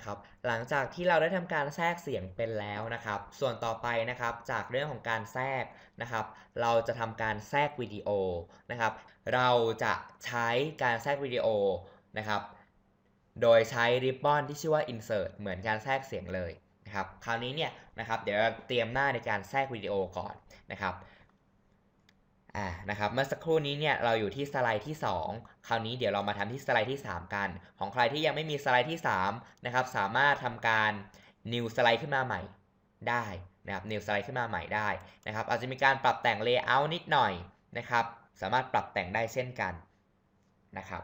นะครับ หลังจากที่เราได้ทำการแทรกเสียงเป็นแล้วนะครับ ส่วนต่อไปนะครับจากเรื่องของการแทรกนะครับ เราจะทำการแทรกวิดีโอนะครับ เราจะใช้การแทรกวิดีโอนะครับ โดยใช้ริบบอนที่ชื่อว่า insert เหมือนการแทรกเสียงเลยนะครับ คราวนี้เนี่ยนะครับเดี๋ยวเราเตรียมหน้าในการแทรกวิดีโอก่อนนะครับ อ่านะครับเมื่อสักครู่นี้เนี่ยเราอยู่ที่สไลด์ที่ 2 คราวนี้เดี๋ยวเรามาทำที่สไลด์ที่ 3 กัน ของใครที่ยังไม่มีสไลด์ที่3นะครับสามารถทำการ new สไลด์ขึ้นมาใหม่ได้นะครับ new สไลด์ขึ้นมาใหม่ได้นะครับอาจจะมีการปรับแต่ง layout นิดหน่อยนะครับสามารถปรับแต่งได้เช่นกันนะครับ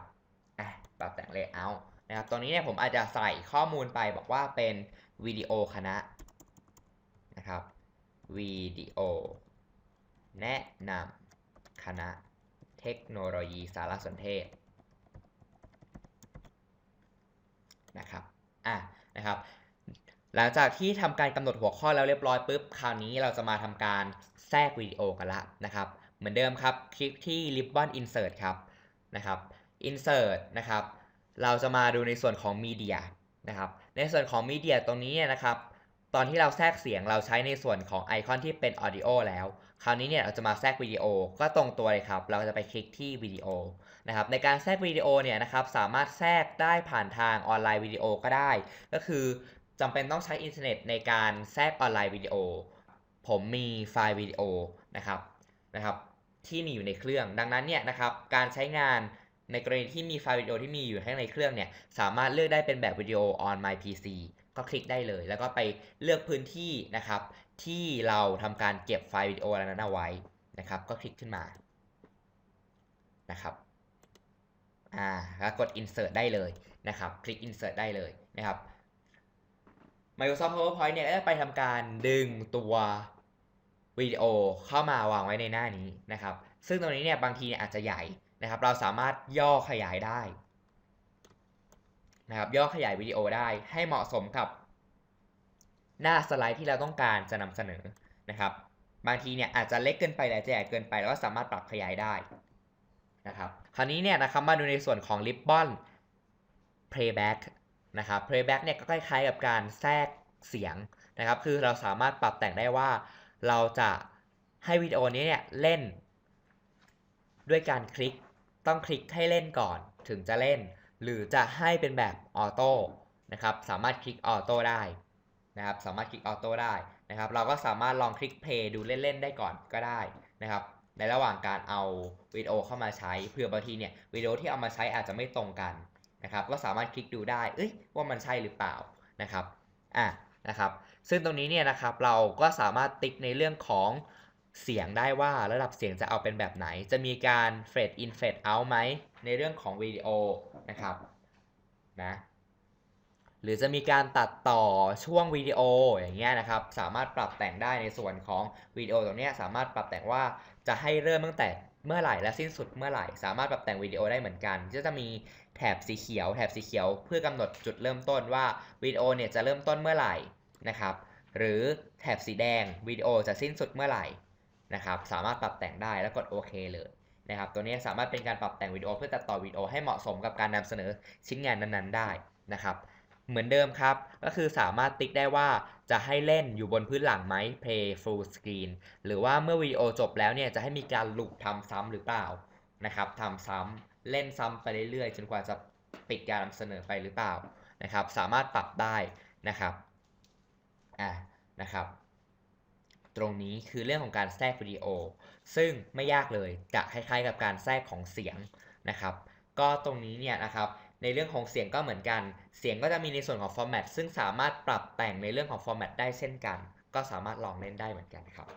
อะปรับแต่ง layout นะครับตรงนี้เนี่ยผมอาจจะใส่ข้อมูลไปบอกว่าเป็นวิดีโอคณะนะครับวิดีโอแนะนำ คณะเทคโนโลยีสารสนเทศนะครับอะนะครับหลังจากที่ทำการกำหนดหัวข้อแล้วเรียบร้อยปุ๊บคราวนี้เราจะมาทำการแทรกวิดีโอกันละนะครับเหมือนเดิมครับคลิกที่ ribbon insert ครับนะครับ insert นะครับเราจะมาดูในส่วนของ media นะครับในส่วนของ media ตรงนี้นะครับ ตอนที่เราแทรกเสียงเราใช้ในส่วนของไอคอนที่เป็น audio แล้ว คราวนี้เนี่ยเราจะมาแทรกวิดีโอก็ตรงตัวเลยครับ เราจะไปคลิกที่วิดีโอนะครับในการแทรกวิดีโอเนี่ยนะครับสามารถแทรกได้ผ่านทางออนไลน์วิดีโอก็ได้ ก็คือจำเป็นต้องใช้อินเทอร์เน็ตในการแทรกออนไลน์วิดีโอ ผมมีไฟล์วิดีโอนะครับนะครับที่มีอยู่ในเครื่อง ดังนั้นเนี่ยนะครับการใช้งานในกรณีที่มีไฟล์วิดีโอที่มีอยู่ให้ในเครื่องเนี่ยสามารถเลือกได้เป็นแบบวิดีโอ on my PC ก็คลิกได้เลย แล้วก็ไปเลือกพื้นที่นะครับ ที่เราทำการเก็บไฟล์วิดีโอนั้นเอาไว้นะครับ ก็คลิกขึ้นมานะครับอ่าแล้วกด insert ได้เลยนะครับ คลิก insert ได้เลยนะครับ Microsoft PowerPoint เนี่ยก็จะไปทำการดึงตัววิดีโอเข้ามาวางไว้ในหน้านี้นะครับ ซึ่งตรงนี้เนี่ยบางทีอาจจะใหญ่นะครับ เราสามารถย่อขยายได้ นะครับย่อขยายวิดีโอได้ให้เหมาะสมกับหน้าสไลด์ที่เราต้องการจะนำเสนอนะครับ บางทีเนี่ยอาจจะเล็กเกินไปหรือจะใหญ่เกินไปเราก็สามารถปรับขยายได้นะครับคราวนี้เนี่ยนะครับมาดูในส่วนของ Ribbon Playback นะครับ Playback เนี่ยก็คล้ายๆกับการแทรกเสียงนะครับ คือเราสามารถปรับแต่งได้ว่าเราจะให้วิดีโอนี้เนี่ยเล่น ด้วยการคลิกต้องคลิกให้เล่นก่อนถึงจะเล่น หรือจะให้เป็นแบบออโต้นะครับสามารถคลิกออโต้ได้นะครับสามารถคลิกออโต้ได้นะครับเราก็สามารถลองคลิกเพย์ดูเล่นๆได้ก่อนก็ได้นะครับในระหว่างการเอาวิดีโอเข้ามาใช้เผื่อบางทีเนี่ยวิดีโอที่เอามาใช้อาจจะไม่ตรงกันนะครับก็สามารถคลิกดูได้เอ้ยว่ามันใช่หรือเปล่านะครับอะนะครับซึ่งตรงนี้เนี่ยนะครับเราก็สามารถติ๊กในเรื่องของ เสียงได้ว่าระดับเสียงจะเอาเป็นแบบไหน จะมีการเฟดอินเฟดเอาไหมในเรื่องของวิดีโอนะครับนะหรือจะมีการตัดต่อช่วงวิดีโออย่างเงี้ยนะครับ สามารถปรับแต่งได้ในส่วนของวิดีโอตรงนี้สามารถปรับแต่งว่าจะให้เริ่มตั้งแต่เมื่อไหร่และสิ้นสุดเมื่อไหร่ สามารถปรับแต่งวิดีโอได้เหมือนกันก็จะมีแถบสีเขียวแถบสีเขียวเพื่อกำหนดจุดเริ่มต้นว่าวิดีโอเนี่ยจะเริ่มต้นเมื่อไหร่นะครับ หรือแถบสีแดงวิดีโอจะสิ้นสุดเมื่อไหร่ นะครับสามารถปรับแต่งได้แล้วกดโอเคเลยนะครับตัวนี้สามารถเป็นการปรับแต่งวิดีโอเพื่อตัดต่อวิดีโอให้เหมาะสมกับการนำเสนอชิ้นงานนั้นๆได้นะครับเหมือนเดิมครับ ก็คือสามารถติ๊กได้ว่าจะให้เล่นอยู่บนพื้นหลังไหม play full screen หรือว่าเมื่อวิดีโอจบแล้วเนี่ยจะให้มีการลูปทำซ้ำหรือเปล่านะครับทำซ้ำเล่นซ้ำไปเรื่อยๆ จนกว่าจะปิดการนำเสนอไปหรือเปล่านะครับ สามารถปรับได้นะครับอ่านะครับ ตรงนี้คือเรื่องของการแทรกวิดีโอ ซึ่งไม่ยากเลยจะคล้ายๆกับการแทรกของเสียงนะครับ ก็ตรงนี้เนี่ยนะครับในเรื่องของเสียงก็เหมือนกัน เสียงก็จะมีในส่วนของฟอร์แมตซึ่งสามารถปรับแต่งในเรื่องของฟอร์แมตได้เช่นกัน ก็สามารถลองเล่นได้เหมือนกันครับ